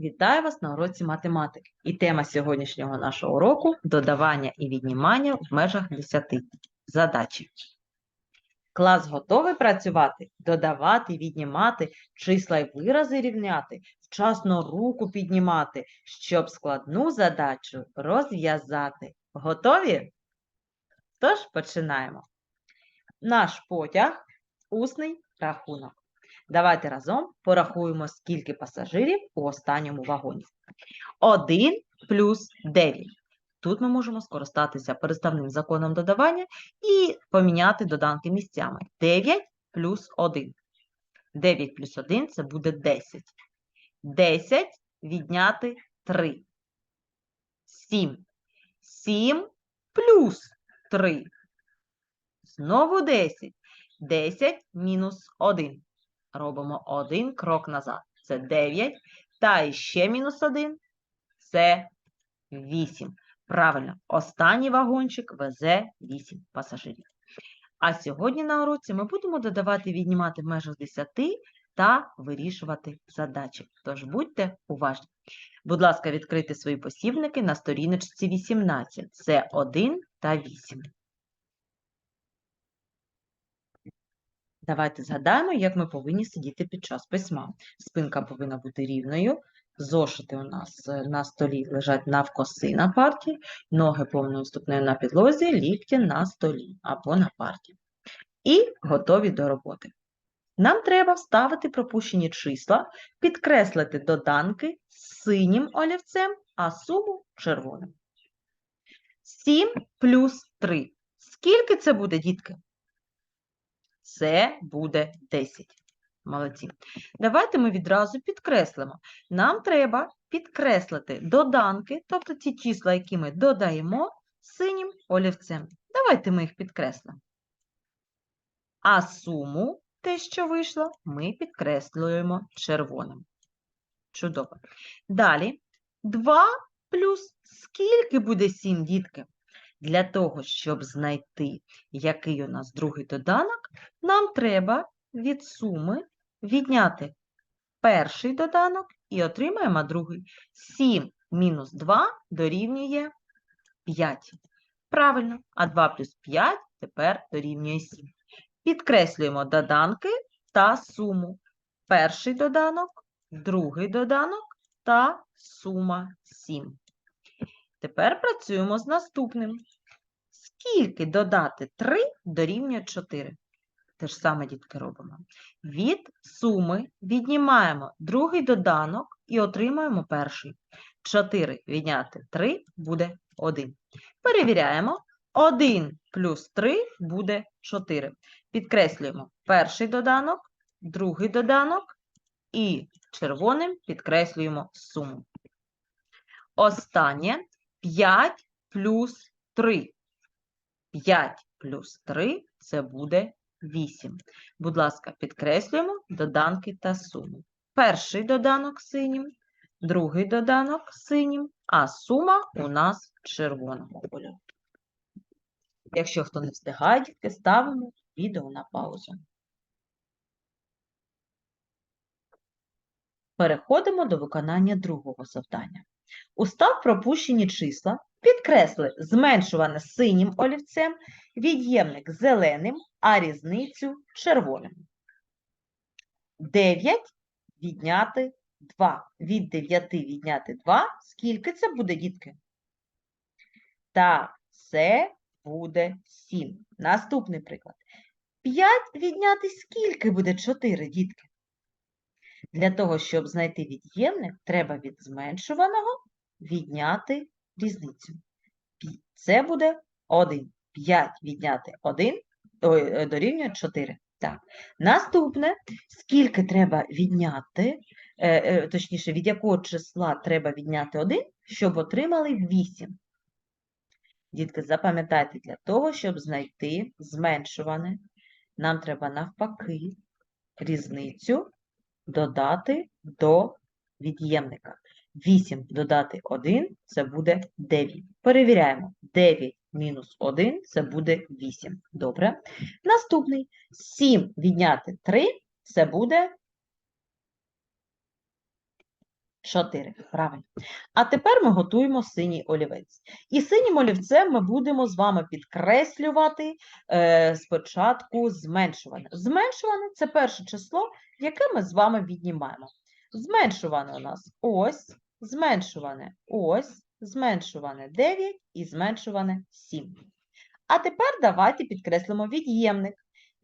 Вітаю вас на уроці математики. І тема сьогоднішнього нашого уроку додавання і віднімання в межах 10 задачі. Клас готовий працювати, додавати, віднімати, числа й вирази рівняти, вчасно руку піднімати, щоб складну задачу розв'язати. Готові? Тож починаємо. Наш потяг усний рахунок. Давайте разом порахуємо, скільки пасажирів у останньому вагоні. 1 плюс 9. Тут ми можемо скористатися переставним законом додавання і поміняти доданки місцями. 9 плюс 1. 9 плюс 1 – це буде 10. 10 відняти 3. 7. 7 плюс 3. Знову 10. 10 мінус 1 робимо один крок назад. Це 9. Та ще мінус 1 це 8. Правильно, останній вагончик везе 8 пасажирів. А сьогодні на уроці ми будемо додавати віднімати в межах 10 та вирішувати задачі. Тож будьте уважні. Будь ласка, відкрийте свої посібники на сторіночці 18. Це 1 та 8. Давайте згадаємо, як ми повинні сидіти під час письма. Спинка повинна бути рівною, зошити у нас е, на столі лежать навкоси на парті, ноги повною ступнею на підлозі, лікті на столі або на парті. І готові до роботи. Нам треба вставити пропущені числа, підкреслити доданки синім олівцем, а суму червоним. 7 плюс 3. Скільки це буде, дітки? Це буде 10. Молодці. Давайте ми відразу підкреслимо. Нам треба підкреслити доданки, тобто ті числа, які ми додаємо синім олівцем. Давайте ми їх підкреслимо. А суму, те, що вийшло, ми підкреслюємо червоним. Чудово. Далі 2 плюс скільки буде 7, дітки? Для того, щоб знайти, який у нас другий доданок, нам треба від суми відняти перший доданок і отримаємо другий. 7 мінус 2 дорівнює 5. Правильно, а 2 плюс 5 тепер дорівнює 7. Підкреслюємо доданки та суму. Перший доданок, другий доданок та сума 7. Тепер працюємо з наступним. Скільки додати 3 дорівнює 4? Те ж саме, дітки, робимо. Від суми віднімаємо другий доданок і отримаємо перший. 4 відняти 3 буде 1. Перевіряємо. 1 плюс 3 буде 4. Підкреслюємо перший доданок, другий доданок і червоним підкреслюємо суму. Останнє 5 плюс 3. 5 плюс 3 це буде 8. Будь ласка, підкреслюємо доданки та суму. Перший доданок синім, другий доданок синім, а сума у нас червоного кольору. Якщо хто не встигає, дітки, ставимо відео на паузу. Переходимо до виконання другого завдання. Устав пропущені числа, підкресли зменшуване синім олівцем, від'ємник зеленим, а різницю червоним. 9 відняти 2. Від 9 відняти 2. Скільки це буде, дітки? Так, це буде 7. Наступний приклад. 5 відняти скільки буде 4, дітки? Для того, щоб знайти від'ємник, треба від зменшуваного відняти різницю. Це буде 1. 5 відняти 1 ой, е, дорівнює 4. Так. Наступне, скільки треба відняти, е, е, точніше, від якого числа треба відняти 1, щоб отримали 8. Дітки, запам'ятайте, для того, щоб знайти зменшуване, нам треба навпаки різницю додати до від'ємника. 8 додати 1 – це буде 9. Перевіряємо. 9 мінус 1 – це буде 8. Добре. Наступний. 7 відняти 3 – це буде 4. Правильно. А тепер ми готуємо синій олівець. І синім олівцем ми будемо з вами підкреслювати е, спочатку зменшуване. Зменшуване це перше число, яке ми з вами віднімаємо. Зменшуване у нас ось, зменшуване ось, зменшуване 9 і зменшуване 7. А тепер давайте підкреслимо від'ємник.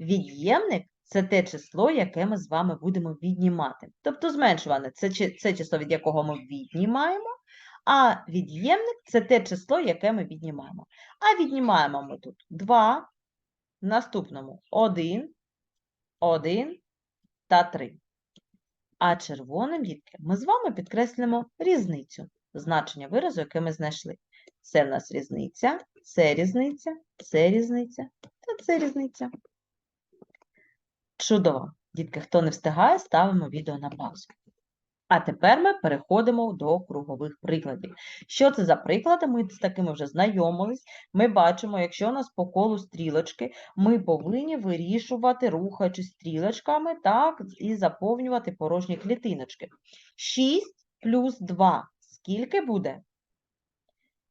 Від'ємник це те число, яке ми з вами будемо віднімати. Тобто зменшуване це, це число, від якого ми віднімаємо, а від'ємник це те число, яке ми віднімаємо. А віднімаємо ми тут 2, в наступному 1, 1 та 3. А червоним, дітки, ми з вами підкреслимо різницю, значення виразу, яке ми знайшли. Це в нас різниця, це різниця, це різниця та це різниця. Чудово. Дітки, хто не встигає, ставимо відео на паузу. А тепер ми переходимо до кругових прикладів. Що це за приклади? Ми з такими вже знайомились. Ми бачимо, якщо у нас по колу стрілочки, ми повинні вирішувати, рухаючись стрілочками, так, і заповнювати порожні клітиночки. 6 плюс 2. Скільки буде?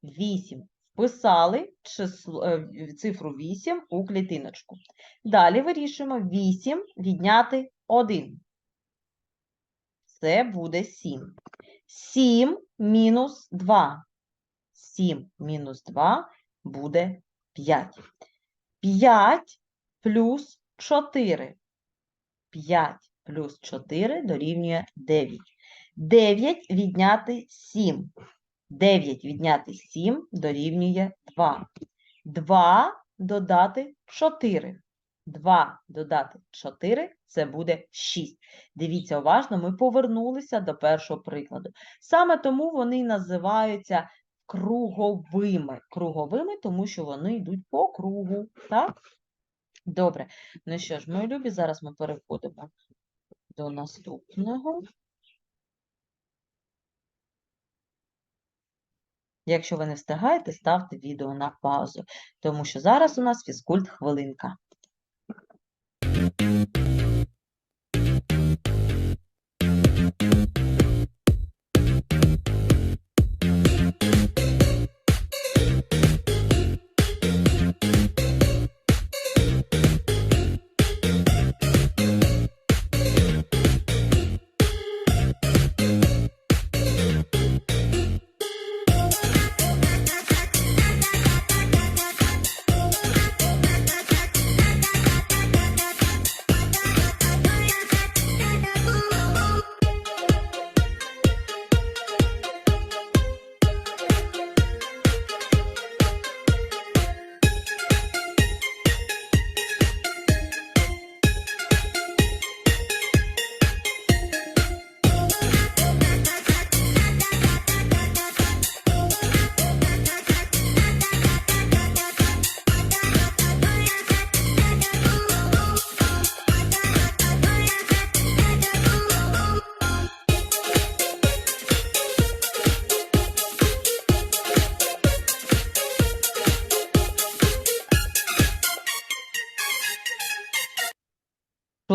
8. Вписали число, е, цифру 8 у клітиночку. Далі вирішуємо 8 відняти 1. Це буде 7. 7 мінус 2. 7 мінус 2 буде 5. 5 плюс 4. 5 плюс 4 дорівнює 9. 9 відняти 7. 9 відняти 7 дорівнює 2. 2 додати 4. 2 додати 4 це буде 6. Дивіться уважно, ми повернулися до першого прикладу. Саме тому вони називаються круговими. Круговими, тому що вони йдуть по кругу. Так? Добре. Ну що ж, мої любі, зараз ми переходимо до наступного. Якщо ви не встигаєте, ставте відео на паузу, тому що зараз у нас фізкульт хвилинка.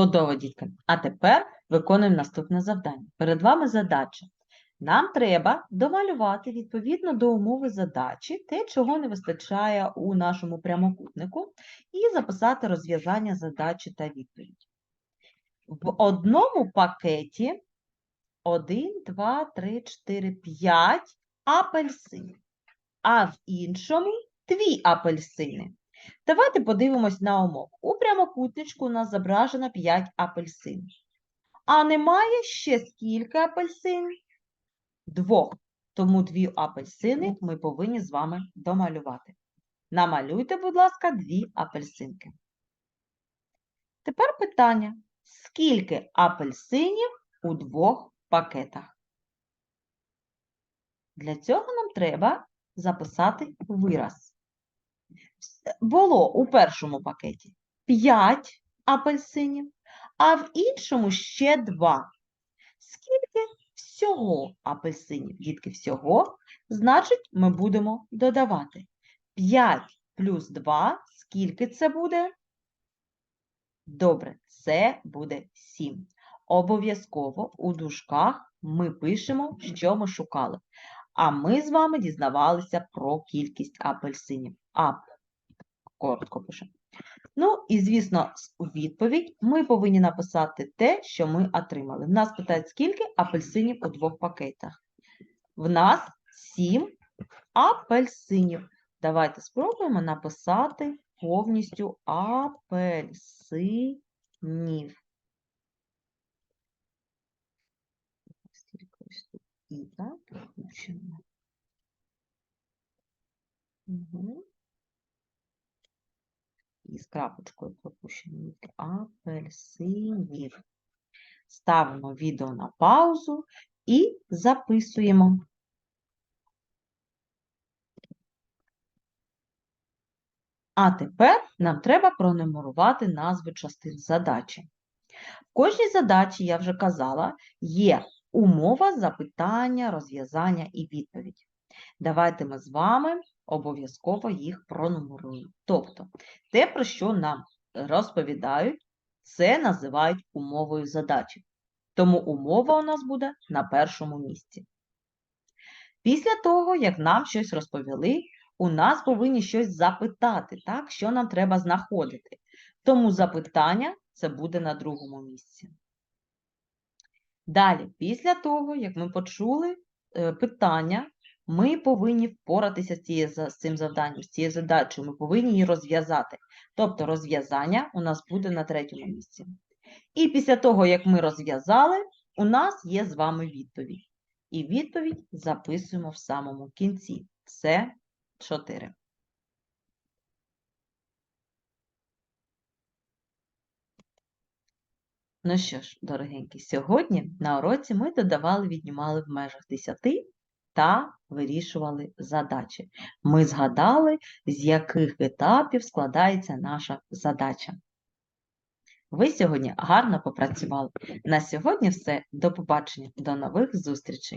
Чудово, дітки. А тепер виконуємо наступне завдання. Перед вами задача. Нам треба домалювати відповідно до умови задачі те, чого не вистачає у нашому прямокутнику, і записати розв'язання задачі та відповідь. В одному пакеті 1, 2, 3, 4, 5 апельсинів, а в іншому 2 апельсини. Давайте подивимось на умову. У прямокутничку у нас зображено 5 апельсинів. А немає ще скільки апельсинів? Двох. Тому дві апельсини ми повинні з вами домалювати. Намалюйте, будь ласка, дві апельсинки. Тепер питання. Скільки апельсинів у двох пакетах? Для цього нам треба записати вираз було у першому пакеті 5 апельсинів, а в іншому ще 2. Скільки всього апельсинів? Дітки, всього, значить, ми будемо додавати. 5 плюс 2, скільки це буде? Добре, це буде 7. Обов'язково у дужках ми пишемо, що ми шукали. А ми з вами дізнавалися про кількість апельсинів. Ап. Коротко пишемо. Ну, і, звісно, у відповідь ми повинні написати те, що ми отримали. В нас питають, скільки апельсинів у двох пакетах. В нас 7 апельсинів. Давайте спробуємо написати повністю апельсинів. І так, включимо. Мгм. І з крапочкою пропущено тільки апельсинів. Ставимо відео на паузу і записуємо. А тепер нам треба пронумерувати назви частин задачі. В кожній задачі, я вже казала, є умова, запитання, розв'язання і відповідь. Давайте ми з вами обов'язково їх пронумеруємо. Тобто, те, про що нам розповідають, це називають умовою задачі. Тому умова у нас буде на першому місці. Після того, як нам щось розповіли, у нас повинні щось запитати, так? що нам треба знаходити. Тому запитання це буде на другому місці. Далі, після того, як ми почули е, питання, ми повинні впоратися з, цією, з цим завданням, з цією задачею, ми повинні її розв'язати. Тобто розв'язання у нас буде на третьому місці. І після того, як ми розв'язали, у нас є з вами відповідь. І відповідь записуємо в самому кінці. Це 4. Ну що ж, дорогенькі, сьогодні на уроці ми додавали, віднімали в межах 10 та вирішували задачі. Ми згадали, з яких етапів складається наша задача. Ви сьогодні гарно попрацювали. На сьогодні все. До побачення, до нових зустрічей!